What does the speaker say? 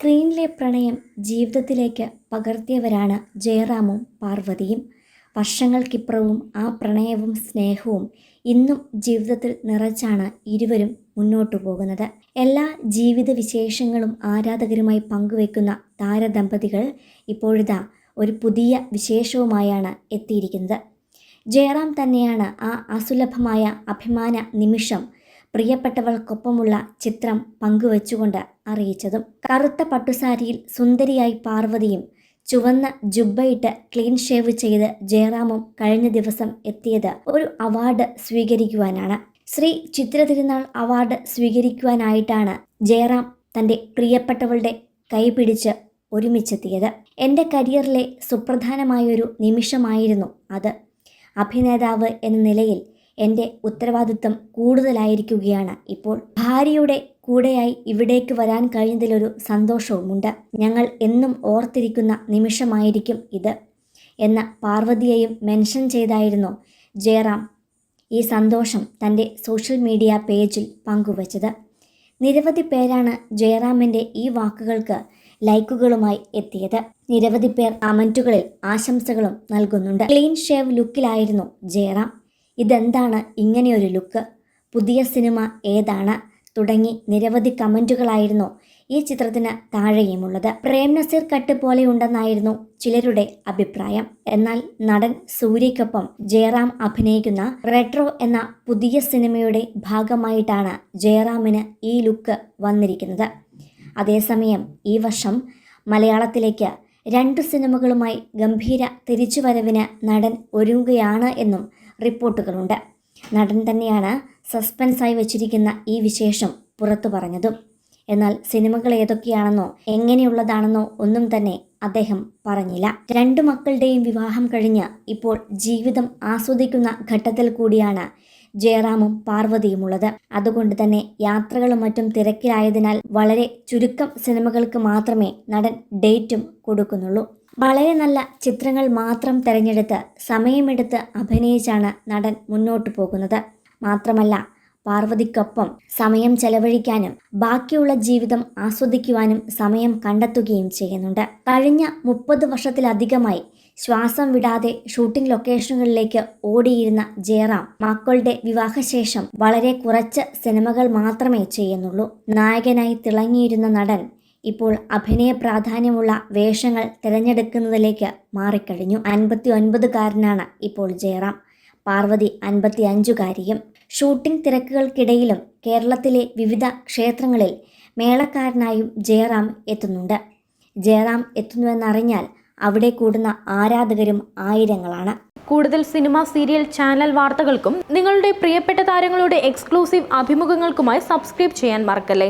സ്ക്രീനിലെ പ്രണയം ജീവിതത്തിലേക്ക് പകർത്തിയവരാണ് ജയറാമും പാർവതിയും. വർഷങ്ങൾക്കിപ്പുറവും ആ പ്രണയവും സ്നേഹവും ഇന്നും ജീവിതത്തിൽ നിറച്ചാണ് ഇരുവരും മുന്നോട്ടു പോകുന്നത്. എല്ലാ ജീവിത വിശേഷങ്ങളും ആരാധകരുമായി പങ്കുവെക്കുന്ന താരദമ്പതികൾ ഇപ്പോഴിതാ ഒരു പുതിയ വിശേഷവുമായാണ് എത്തിയിരിക്കുന്നത്. ജയറാം തന്നെയാണ് ആ അസുലഭമായ അഭിമാന നിമിഷം പ്രിയപ്പെട്ടവൾക്കൊപ്പമുള്ള ചിത്രം പങ്കുവച്ചുകൊണ്ട് അറിയിച്ചതും കറുത്ത പട്ടുസാരിയിൽ സുന്ദരിയായി പാർവതിയും ചുവന്ന ജുബ്ബയിട്ട് ക്ലീൻ ഷേവ് ചെയ്ത് ജയറാമും കഴിഞ്ഞ ദിവസം എത്തിയത് ഒരു അവാർഡ് സ്വീകരിക്കുവാനാണ്. ശ്രീ ചിത്ര തിരുനാൾ അവാർഡ് സ്വീകരിക്കുവാനായിട്ടാണ് ജയറാം തന്റെ പ്രിയപ്പെട്ടവളുടെ കൈപിടിച്ച് ഒരുമിച്ചെത്തിയത്. എന്റെ കരിയറിലെ സുപ്രധാനമായൊരു നിമിഷമായിരുന്നു അത്. അഭിനേതാവ് എന്ന നിലയിൽ എന്റെ ഉത്തരവാദിത്വം കൂടുതലായിരിക്കുകയാണ്. ഇപ്പോൾ ഭാര്യയുടെ കൂടെയായി ഇവിടേക്ക് വരാൻ കഴിഞ്ഞതിലൊരു സന്തോഷവുമുണ്ട്. ഞങ്ങൾ എന്നും ഓർത്തിരിക്കുന്ന നിമിഷമായിരിക്കും ഇത് എന്ന പാർവതിയെയും മെൻഷൻ ചെയ്തായിരുന്നു ജയറാം ഈ സന്തോഷം തന്റെ സോഷ്യൽ മീഡിയ പേജിൽ പങ്കുവച്ചത്. നിരവധി പേരാണ് ജയറാമിന്റെ ഈ വാക്കുകൾക്ക് ലൈക്കുകളുമായി എത്തിയത്. നിരവധി പേർ കമന്റുകളിൽ ആശംസകളും നൽകുന്നുണ്ട്. ക്ലീൻ ഷേവ് ലുക്കിലായിരുന്നു ജയറാം. ഇതെന്താണ് ഇങ്ങനെയൊരു ലുക്ക്? പുതിയ സിനിമ ഏതാണ്? തുടങ്ങി നിരവധി കമന്റുകളായിരുന്നു ഈ ചിത്രത്തിന് താഴെയുമുള്ളത്. പ്രേം നസീർ കട്ട് പോലെയുണ്ടെന്നായിരുന്നു ചിലരുടെ അഭിപ്രായം. എന്നാൽ നടൻ സൂര്യയ്ക്കൊപ്പം ജയറാം അഭിനയിക്കുന്ന റെട്രോ എന്ന പുതിയ സിനിമയുടെ ഭാഗമായിട്ടാണ് ജയറാമിന് ഈ ലുക്ക് വന്നിരിക്കുന്നത്. അതേസമയം ഈ വർഷം മലയാളത്തിലേക്ക് രണ്ട് സിനിമകളുമായി ഗംഭീര തിരിച്ചുവരവിന് നടൻ ഒരുങ്ങുകയാണ് എന്നും റിപ്പോർട്ടുകളുണ്ട്. നടൻ തന്നെയാണ് സസ്പെൻസായി വച്ചിരിക്കുന്ന ഈ വിശേഷം പുറത്തു പറഞ്ഞതും. എന്നാൽ സിനിമകൾ ഏതൊക്കെയാണെന്നോ എങ്ങനെയുള്ളതാണെന്നോ ഒന്നും തന്നെ അദ്ദേഹം പറഞ്ഞില്ല. രണ്ടു മക്കളുടെയും വിവാഹം കഴിഞ്ഞ് ഇപ്പോൾ ജീവിതം ആസ്വദിക്കുന്ന ഘട്ടത്തിൽ കൂടിയാണ് ജയറാമും പാർവതിയുമുള്ളത്. അതുകൊണ്ട് തന്നെ യാത്രകളും മറ്റും തിരക്കിലായതിനാൽ വളരെ ചുരുക്കം സിനിമകൾക്ക് മാത്രമേ നടൻ ഡേറ്റും കൊടുക്കുന്നുള്ളൂ. വളരെ നല്ല ചിത്രങ്ങൾ മാത്രം തിരഞ്ഞെടുത്ത് സമയമെടുത്ത് അഭിനയിച്ചാണ് നടൻ മുന്നോട്ടു പോകുന്നത്. മാത്രമല്ല പാർവതിക്കൊപ്പം സമയം ചെലവഴിക്കാനും ബാക്കിയുള്ള ജീവിതം ആസ്വദിക്കുവാനും സമയം കണ്ടെത്തുകയും ചെയ്യുന്നുണ്ട്. കഴിഞ്ഞ മുപ്പത് വർഷത്തിലധികമായി ശ്വാസം വിടാതെ ഷൂട്ടിംഗ് ലൊക്കേഷനുകളിലേക്ക് ഓടിയിരുന്ന ജയറാം മക്കളുടെ വിവാഹശേഷം വളരെ കുറച്ച് സിനിമകൾ മാത്രമേ ചെയ്യുന്നുള്ളൂ. നായകനായി തിളങ്ങിയിരുന്ന നടൻ ഇപ്പോൾ അഭിനയ പ്രാധാന്യമുള്ള വേഷങ്ങൾ തിരഞ്ഞെടുക്കുന്നതിലേക്ക് മാറിക്കഴിഞ്ഞു. അൻപത്തി ഒൻപതുകാരനാണ് ഇപ്പോൾ ജയറാം. പാർവതി അൻപത്തി അഞ്ചുകാരിയും ഷൂട്ടിംഗ് തിരക്കുകൾക്കിടയിലും കേരളത്തിലെ വിവിധ ക്ഷേത്രങ്ങളിൽ മേളക്കാരനായും ജയറാം എത്തുന്നുണ്ട്. ജയറാം എത്തുന്നുവെന്നറിഞ്ഞാൽ അവിടെ കൂടുന്ന ആരാധകരും ആയിരങ്ങളാണ്. കൂടുതൽ സിനിമ സീരിയൽ ചാനൽ വാർത്തകൾക്കും നിങ്ങളുടെ പ്രിയപ്പെട്ട താരങ്ങളുടെ എക്സ്ക്ലൂസീവ് അഭിമുഖങ്ങൾക്കുമായി സബ്സ്ക്രൈബ് ചെയ്യാൻ മറക്കല്ലേ?